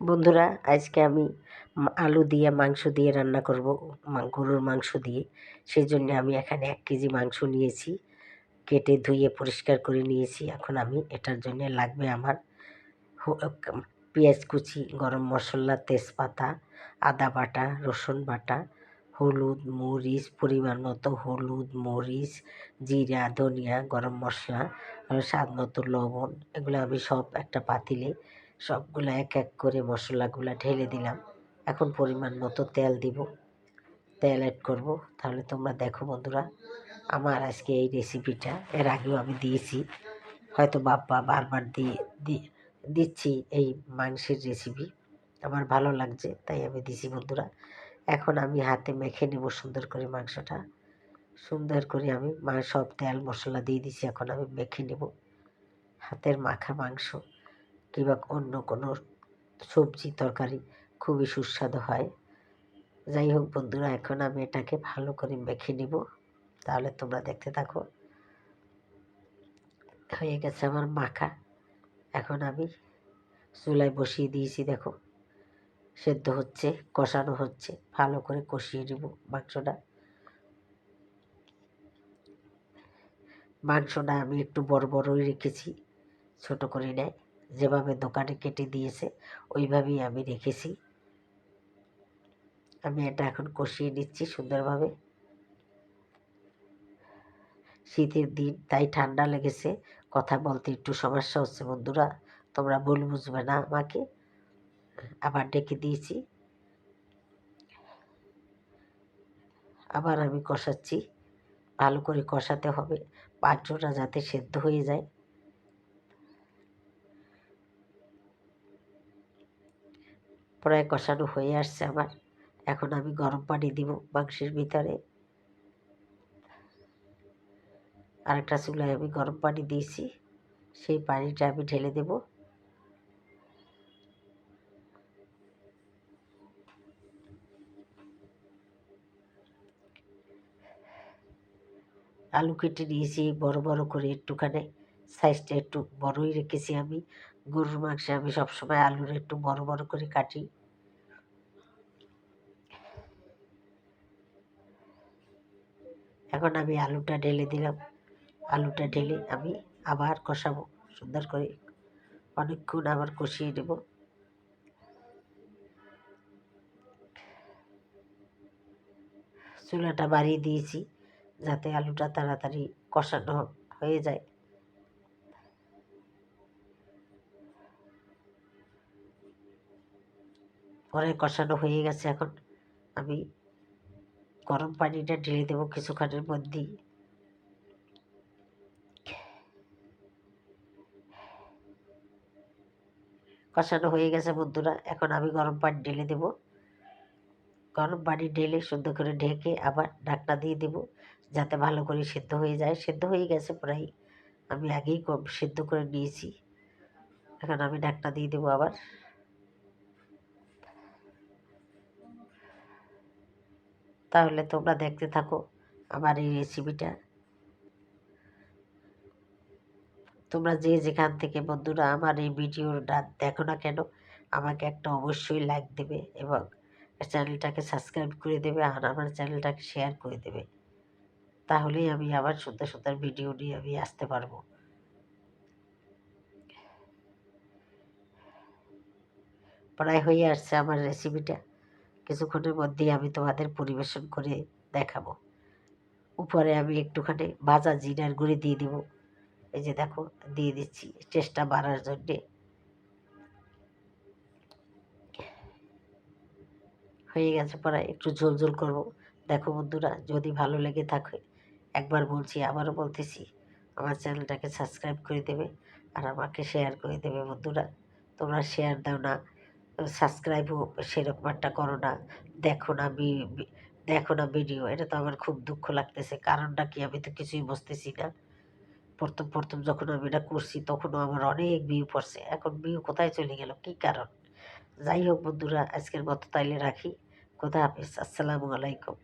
বন্ধুরা, আজকে আমি আলু দিয়ে, মাংস দিয়ে রান্না করব গরুর মাংস দিয়ে। সেই জন্য আমি এখানে এক কেজি মাংস নিয়েছি, কেটে ধুয়ে পরিষ্কার করে নিয়েছি। এখন আমি এটার জন্য লাগবে আমার পেঁয়াজ কুচি, গরম মশলা, তেজপাতা, আদা বাটা, রসুন বাটা, হলুদ, মরিচ, পরিমাণ মতো হলুদ, মরিচ, জিরা, ধনিয়া, গরম মশলা স্বাদ মতো লবণ, এগুলো আমি সব একটা পাতিলে সবগুলো এক এক করে মশলাগুলো ঢেলে দিলাম। এখন পরিমাণ মতো তেল দিব। তেল অ্যাড করব। তাহলে তোমরা দেখো বন্ধুরা, আমার আজকে এই রেসিপিটা এর আগেও আমি দিয়েছি। হয়তো বাপ্পা বারবার দিয়ে দিচ্ছি এই মাংসের রেসিপি আমার ভালো লাগছে, তাই আমি দিছি বন্ধুরা। এখন আমি হাতে মেখে নেব সুন্দর করে মাংসটা। সুন্দর করে আমি মা, সব তেল মশলা দিয়ে দিছি, এখন আমি মেখে নেব। হাতের মাখা মাংস। কিংবা অন্য কোনো সবজি তরকারি খুবই সুস্বাদু হয়। যাই হোক বন্ধুরা, এখন আমি এটাকে ভালো করে মেখে নিব। তাহলে তোমরা দেখতে থাকো। হয়ে গেছে আমার মাখা। এখন আমি চুলায় বসিয়ে দিয়েছি, দেখো। সেদ্ধ হচ্ছে, কষানো হচ্ছে। ভালো করে কষিয়ে নেব মাংসটা। মাংসটা আমি একটু বড় বড়ই রেখেছি, ছোট করে নেয়। যেভাবে দোকানে কেটে দিয়েছে, ওইভাবেই আমি রেখেছি। আমি এটা এখন কষিয়ে নিচ্ছি সুন্দরভাবে। শীতের দিন, তাই ঠান্ডা লেগেছে। কথা বলতে একটু সমস্যা হচ্ছে বন্ধুরা, তোমরা ভুল বুঝবে না আমাকে। আবার ডেকে দিয়েছি। আবার আমি কষাচ্ছি। ভালো করে কষাতে হবে। মাংসটা যাতে সেদ্ধ হয়ে যায়। প্রায় কষানো হয়ে আসছে আমার। এখন আমি গরম পানি দিব মাংসের ভিতরে। আরেকটা চুলায় আমি গরম পানি দিয়েছি। সেই পানিটা আমি ঢেলে দেব। আলু কেটে নিয়েছি বড় বড় করে একটুখানি। সাইজটা একটু বড়ই রেখেছি আমি। গরুর মাংসে আমি সবসময় আলুর একটু বড় বড় করে কাটি। এখন আমি আলুটা ঢেলে দিলাম। আলুটা ঢেলে আমি আবার কষাবো, সুন্দর করে। অনেকক্ষণ আবার কষিয়ে নেব। চুলাটা বাড়িয়ে দিয়েছি যাতে আলুটা তাড়াতাড়ি কষানো হয়ে যায়। পরে কষানো হয়ে গেছে এখন। আমি গরম পানিটা ঢেলে দেবো কিছুক্ষণের মধ্যেই। কষানো হয়ে গেছে বন্ধুরা, এখন আমি গরম পানি ঢেলে দেব। গরম পানি ঢেলে সুন্দর করে ঢেকে আবার ঢাকনা দিয়ে দেব, যাতে ভালো করে সেদ্ধ হয়ে যায়। সেদ্ধ হয়ে গেছে প্রায়, আমি আগেই সেদ্ধ করে নিয়েছি। এখন আমি ঢাকনা দিয়ে দেবো আবার। তাহলে তোমরা দেখতে থাকো আমার এই রেসিপিটা তোমরা যে যেখান থেকে বন্ধুরা আমার এই ভিডিওটা দেখো না কেন, আমাকে একটা অবশ্যই লাইক দেবে এবং চ্যানেলটাকে সাবস্ক্রাইব করে দেবে আর আমার চ্যানেলটাকে শেয়ার করে দেবে। তাহলেই আমি আবার সুন্দর সুন্দর ভিডিও নিয়ে আমি আসতে পারব। প্রায় হয়ে আসছে আমার রেসিপিটা কিছুক্ষণের মধ্যেই আমি তোমাদের পরিবেশন করে দেখাবো। উপরে আমি একটুখানি ভাজা জিরার গুঁড়ি দিয়ে দিব। এই যে দেখো, দিয়ে দিচ্ছি টেস্টটা বাড়ার জন্যে। হয়ে গেছে পরে একটু ঝোল ঝোল করব। দেখো বন্ধুরা, যদি ভালো লেগে থাকে, একবার বলছি, আবারও বলতেছি, আমার চ্যানেলটাকে সাবস্ক্রাইব করে দেবে আর আমাকে শেয়ার করে দেবে বন্ধুরা। তোমরা শেয়ার দাও না সাবস্ক্রাইবও সেরকম একটা করো না। দেখো না বি- দেখো না ভিডিও এটা তো আমার খুব দুঃখ লাগতেছে। কারণটা কি? আমি তো কিছুই বুঝতেছি না। প্রথম প্রথম যখন আমি এটা করছি, তখনও আমার অনেক ভিউ পড়ছে। এখন ভিউ কোথায় চলে গেল? কি কারণ? যাই হোক বন্ধুরা, আজকের মতো তাইলে রাখি। খোদা হাফিজ। আসসালামু আলাইকুম।